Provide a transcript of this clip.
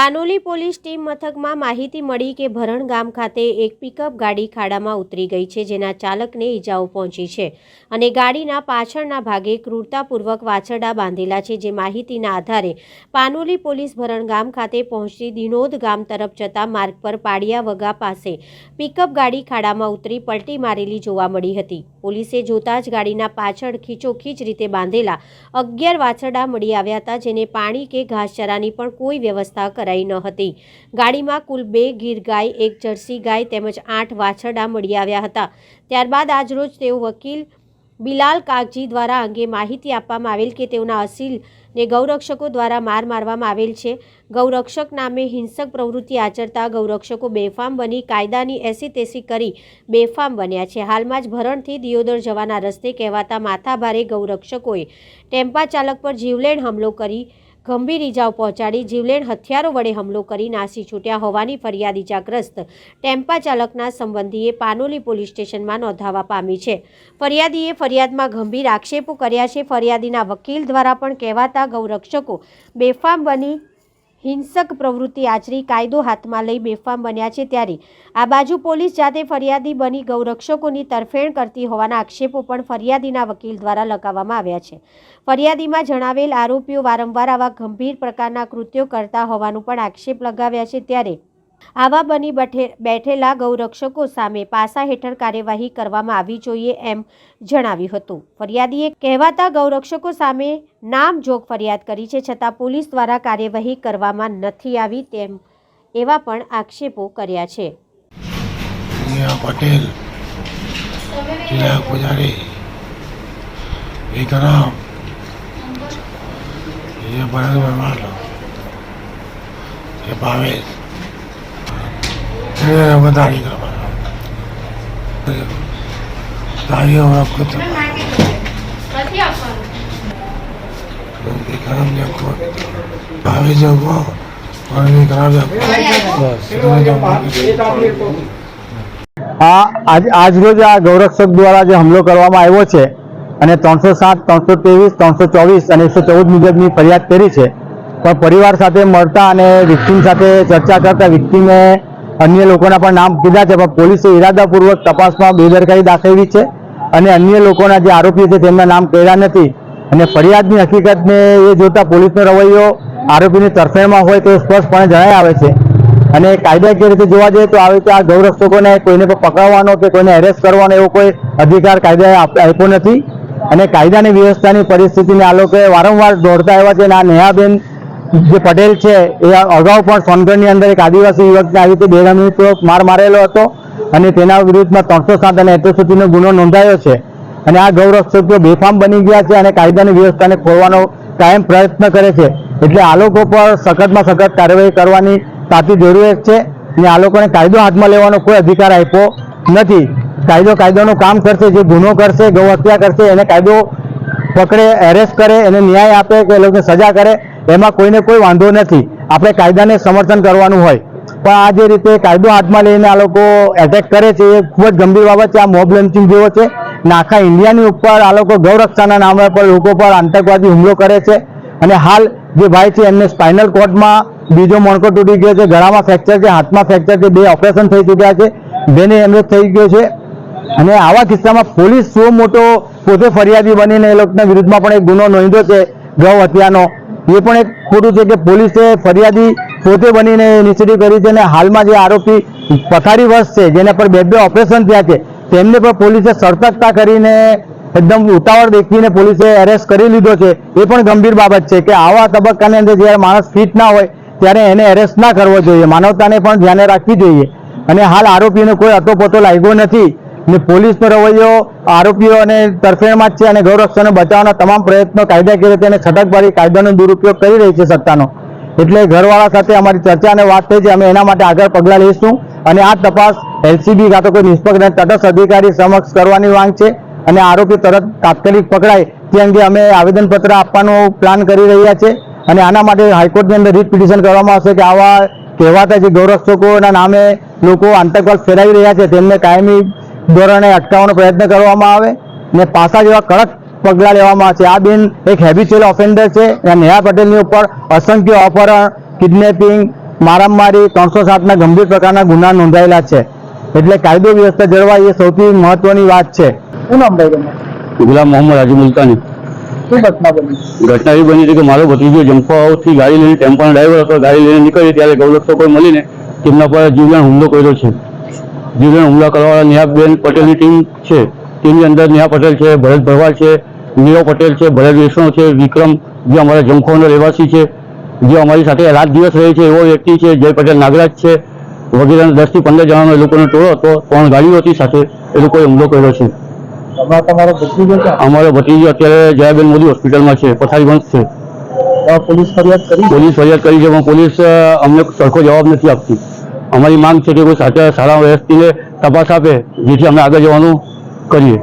Panoli police team મથકમાં માહિતી મળી કે ભરણ ગામ ખાતે એક પિકઅપ ગાડી ખાડામાં ઉતરી ગઈ છે, જેના ચાલકને ઈજાઓ પહોંચી છે અને ગાડીના પાછળના ભાગે ક્રૂરતાપૂર્વક વાછરડા બાંધેલા છે, જે માહિતીના આધારે પાનોલી પોલીસ ભરણ ગામ ખાતે પહોંચી દિનોદ ગામ તરફ જતા માર્ગ પર પાડિયા વગા પાસે પિકઅપ ગાડી ખાડામાં ઉતરી પલટી મારેલી જોવા મળી હતી. પોલીસે જોતા જ ગાડીના પાછળ ખીચોખીચ રીતે બાંધેલા અગિયાર વાછરડા મળી આવ્યા હતા, જેને પાણી કે ઘાસચારાની પણ કોઈ વ્યવસ્થા કરાઈ ન હતી. ગાડીમાં કુલ બે ગીર ગાય, એક જર્સી ગાય તેમજ આઠ વાછરડા મળી આવ્યા હતા. ત્યારબાદ આજરોજ તેઓ વકીલ બિલાલ કાગજી દ્વારા અંગે માહિતી આપવામાં આવેલ કે તેઓના અસીલને ગૌરક્ષકો દ્વારા માર મારવામાં આવેલ છે. ગૌરક્ષક નામે હિંસક પ્રવૃત્તિ આચરતા ગૌરક્ષકો બેફામ બની કાયદાની એસી તેસી કરી બેફામ બન્યા છે. હાલમાં જ ભરણથી દિયોદર જવાના રસ્તે કહેવાતા માથાભારે ગૌરક્ષકોએ ટેમ્પા ચાલક પર જીવલેણ હુમલો કરી ગંભીર ઇજાઓ પહોંચાડી જીવલેણ હથિયારો વડે હુમલો કરી નાસી છૂટ્યા હોવાની ફરિયાદ ઇજાગ્રસ્ત ટેમ્પા ચાલકના સંબંધીએ પાનોલી પોલીસ સ્ટેશનમાં નોંધાવા પામી છે. ફરિયાદીએ ફરિયાદમાં ગંભીર આક્ષેપો કર્યા છે. ફરિયાદીના વકીલ દ્વારા પણ કહેવાતા ગૌરક્ષકો બેફામ બની હિંસક પ્રવૃત્તિ આચરી કાયદો હાથમાં લઈ બેફામ બન્યા છે ત્યારે. આ બાજુ પોલીસ જાતે ફરિયાદી બની ગૌરક્ષકોની તરફેણ કરતી હોવાના આક્ષેપો પણ ફરિયાદીના વકીલ દ્વારા લગાવવામાં આવ્યા છે. ફરિયાદીમાં જણાવેલ આરોપીઓ વારંવાર આવા ગંભીર પ્રકારના કૃત્યો કરતા હોવાનું પણ આક્ષેપ લગાવ્યા છે ત્યારે આવા બની બેઠેલા ગૌરક્ષકો સામે પાસા હેઠળ કાર્યવાહી કરવામાં આવી જોઈએ એમ જણાવ્યું હતું. ફરિયાદીએ કહેવાતા ગૌરક્ષકો સામે નામ જોગ ફરિયાદ કરી છે, છતાં પોલીસ દ્વારા કાર્યવાહી કરવામાં નથી આવી તેમ એવા પણ આક્ષેપો કર્યા છે. પટેલ ભાવેશ. વધારી ધારીઓ વખત ગરમ જમો આ આજ રોજ આ ગૌરક્ષક દ્વારા જે હુમલો કરવામાં આવ્યો છે અને ત્રણસો સાત ત્રણસો ત્રેવીસ ત્રણસો ચોવીસ અને એકસો ચૌદ મુજબની ફરિયાદ કરી છે. પણ પરિવાર સાથે મળતા અને વિક્ટીમ સાથે ચર્ચા કરતા વિક્ટીમે અન્ય લોકોના પણ નામ કીધા છે, પણ પોલીસે ઇરાદાપૂર્વક તપાસમાં બેદરકારી દાખવી છે અને અન્ય લોકોના જે આરોપી છે, તેમના નામ કહેવા નથી. અને ફરિયાદની હકીકતને એ જોતા પોલીસનો રવૈયો આરોપીની તરફેણમાં હોય તો સ્પષ્ટપણે જણાઈ આવે છે. અને કાયદાકીય રીતે જોવા જઈએ તો આવી રીતે આ ગૌરક્ષકોને કોઈને પણ પકડવાનો કે કોઈને એરેસ્ટ કરવાનો એવો કોઈ અધિકાર કાયદાએ આપ- આપ્યો નથી. અને કાયદાની વ્યવસ્થાની પરિસ્થિતિને આ લોકોએ વારંવાર દોડતા આવ્યા છે અને આ નેહાબેન જે પટેલ છે, એ અગાઉ પણ સોનગઢની અંદર એક આદિવાસી યુવકને આવી રીતે બેરહમીથી માર મારેલો હતો અને તેના વિરુદ્ધમાં ત્રણસો સાત અને એટ્રોસિટીનો ગુનો નોંધાયો છે. અને આ ગૌરક્ષકો બેફામ બની ગયા છે અને કાયદાની વ્યવસ્થાને ખોલવાનો કાયમ પ્રયત્ન કરે છે. એટલે આ લોકો પર સખતમાં સખત કાર્યવાહી કરવાની તાતી જરૂરિયાત છે અને આ લોકોને કાયદો હાથમાં લેવાનો કોઈ અધિકાર આપ્યો નથી. કાયદો કાયદાનું કામ કરશે, જે ગુનો કરશે ગૌ હત્યા કરશે, એને કાયદો પકડે એરેસ્ટ કરે, એને ન્યાય આપે, કે એ લોકોને સજા કરે એમાં કોઈને કોઈ વાંધો નથી. આપણે કાયદાને સમર્થન કરવાનું હોય. પણ આ જે રીતે કાયદો હાથમાં લઈને આ લોકો એટેક કરે છે, એ ખૂબ જ ગંભીર બાબત છે. આ મોબ લંચિંગ જેવો છે. ને આખા ઇન્ડિયાની ઉપર આ લોકો ગૌરક્ષાના નામે પર લોકો પર આતંકવાદી હુમલો કરે છે. અને હાલ જે ભાઈ છે, એમને સ્પાઇનલ કોર્ડમાં બીજો મણકો તૂટી ગયો છે. ગળામાં ફ્રેક્ચર છે, હાથમાં ફ્રેક્ચર છે. બે ઓપરેશન થઈ ચૂક્યા છે. બેને એમરેજ થઈ ગયો છે. અને આવા કિસ્સામાં પોલીસ શું મોટો પોતે ફરિયાદી બનીને એ લોકોના વિરુદ્ધમાં પણ એક ગુનો નોંધ્યો છે. ગૌ હત્યાનો. એ પણ એક ખોટું છે કે પોલીસે ફરિયાદી પોતે બનીને ઇનિશિયેટિવ કરી છે અને હાલમાં જે આરોપી પથારી વર્ષ છે, જેના પર બે બે ઓપરેશન થયા છે, તેમને પણ પોલીસે સર્તકતા કરીને એકદમ ઉતાવળ દેખીને પોલીસે એરેસ્ટ કરી લીધો છે. એ પણ ગંભીર બાબત છે કે આવા તબક્કાની અંદર જ્યારે માણસ ફિટ ના હોય, ત્યારે એને એરેસ્ટ ના કરવો જોઈએ. માનવતાને પણ ધ્યાને રાખવી જોઈએ. અને હાલ આરોપીને કોઈ અતોપતો લાગ્યો નથી. ને પોલીસનો રવૈયો આરોપીઓ અને તરફેણમાં છે અને ગૌરક્ષાને બચાવવાના તમામ પ્રયત્નો કાયદાકીય રીતે અને છટકબારી કાયદાનો દુરુપયોગ કરી રહી છે સત્તાનો. એટલે ઘરવાળા સાથે અમારી ચર્ચા અને વાત થઈ છે. અમે એના માટે આગળ પગલાં લઈશું અને આ તપાસ એલસીબી કાં તો કોઈ નિષ્પક્ષ અને તટસ્થ અધિકારી સમક્ષ કરવાની માંગ છે અને આરોપી તરત તાત્કાલિક પકડાય તે અંગે અમે આવેદનપત્ર આપવાનો પ્લાન કરી રહ્યા છે અને આના માટે હાઈકોર્ટની અંદર રીટ પિટિશન કરવામાં આવશે કે આવા કહેવાતા જે ગૌરક્ષકોના નામે લોકો આતંકવાદ ફેલાવી રહ્યા છે તેમને કાયમી ધોરણે અટકાવવાનો પ્રયત્ન કરવામાં આવે ને પાસા જેવા કડક પગલાં લેવામાં છે. આ બેન એક હેબિચ્યુઅલ ઓફેન્ડર છે અને નેહા પટેલની ઉપર અસંખ્ય અપહરણ કિડનેપિંગ મારામારી ત્રણસો સાતના ગંભીર પ્રકારના ગુના નોંધાયેલા છે. એટલે કાયદો વ્યવસ્થા જળવાય એ સૌથી મહત્વની વાત છે. શું નામ ભાઈ ગુલામ મોહમ્મદ હાજી મુલતાની. શું ઘટના એવી બની હતી કે મારો ભત્રીજો જંપાઓથી ગાડી લઈને ટેમ્પોનો ડ્રાઈવર હતો ગાડી લઈને નીકળી ત્યારે ગૌરક્ષકો મળીને તેમના પર જીવલેણ હુમલો કર્યો છે. જીવલેણ હુમલા કરવાવાળા નેહાબેન પટેલની ટીમ છે ટીમની અંદર નેહા પટેલ છે ભરત ભરવાડ છે નીરવ પટેલ છે ભરત વૈષ્ણવ છે વિક્રમ જે અમારા જમખોનો રહેવાસી છે જે અમારી સાથે રાત દિવસ રહે છે એવો વ્યક્તિ છે જય પટેલ નાગરાજ છે વગેરે દસથી પંદર જણાનો એ લોકોનો ટોળો હતો ત્રણ ગાડીઓ હતી સાથે એ લોકોએ હુમલો કર્યો છે. અમારો ભત્રીજો અત્યારે જયાબેન મોદી હોસ્પિટલમાં છે પથારી બંધ છે પોલીસ ફરિયાદ કરી પોલીસ ફરિયાદ કરી છે પણ પોલીસ અમને સરખો જવાબ નથી આપતી. અમારી માંગ છે કે કોઈ સાચા, સારા વ્યક્તિને તપાસ આપે, જેથી અમે આગળ જવાનું કરીએ.